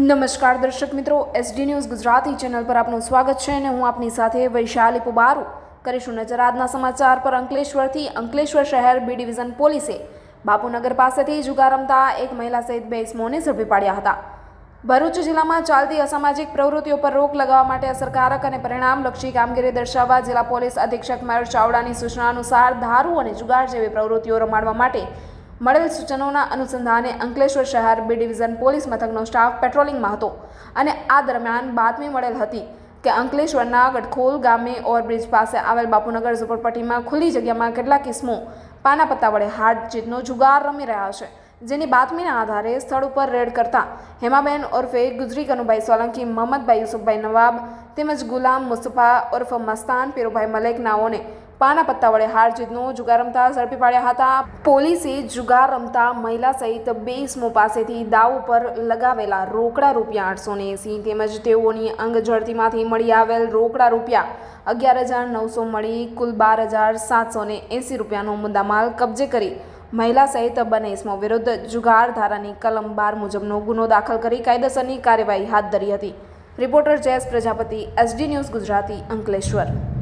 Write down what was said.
નમસ્કાર દર્શક મિત્રો એસડી ન્યૂઝ ગુજરાતી ચેનલ પર આપનું સ્વાગત છે અને હું આપની સાથે વૈશાલી પુબારુ. કરીશું નજર આજના સમાચાર પર અંકલેશ્વરથી અંકલેશ્વર શહેર બી ડિવિઝન પોલીસે બાપુનગર પાસેથી જુગાર રમતા એક મહિલા સહિત બે ઇસમોને ઝડપી પાડ્યા હતા. ભરૂચ જિલ્લામાં ચાલતી અસામાજિક પ્રવૃત્તિઓ પર રોક લગાવવા માટે અસરકારક અને પરિણામલક્ષી કામગીરી દર્શાવવા જિલ્લા પોલીસ અધિક્ષક મયુર ચાવડાની સૂચના અનુસાર દારૂ અને જુગાર જેવી પ્રવૃત્તિઓ રમાડવા માટે મળેલ સૂચનોના અનુસંધાને અંકલેશ્વર શહેર બી ડિવિઝન પોલીસ મથકનો સ્ટાફ પેટ્રોલિંગમાં હતો અને આ દરમિયાન બાતમી મળેલ હતી કે અંકલેશ્વરના ગઢખોલ ગામે ઓવરબ્રિજ પાસે આવેલ બાપુનગર ઝુંપડપટ્ટીમાં ખુલ્લી જગ્યામાં કેટલાક કિસ્મો પાના પત્તા વડે હાર્ડ જીતનો જુગાર રમી રહ્યા છે, જેની બાતમીના આધારે સ્થળ ઉપર રેડ કરતા હેમાબેન ઓરફે ગુજરી કનુભાઈ સોલંકી, મોહમ્મદભાઈ યુસુફભાઈ નવાબ તેમજ ગુલામ મુસ્તફા ઉર્ફ મસ્તાન પીરુભાઈ મલેક નાઓને પાના પત્તા વડે હાર જીતનો જુગાર રમતા ઝડપી પાડ્યા હતા. પોલીસે જુગાર રમતા મહિલા સહિત બે ઇસમો પાસેથી દાવ ઉપર લગાવેલા રોકડા રૂપિયા આઠસો ને એંસી તેમજ તેઓની અંગ ઝડતીમાંથી મળી આવેલ રોકડા રૂપિયા અગિયાર હજાર નવસો મળી કુલ બાર હજાર સાતસો ને એંસી રૂપિયાનો મુદ્દામાલ કબજે કરી મહિલા સહિત બંને ઇસમો વિરુદ્ધ જુગાર ધારાની કલમ બાર મુજબનો ગુનો દાખલ કરી કાયદેસરની કાર્યવાહી હાથ ધરી હતી. Reporter Jayesh Prajapati, SD news Gujarati Ankleshwar.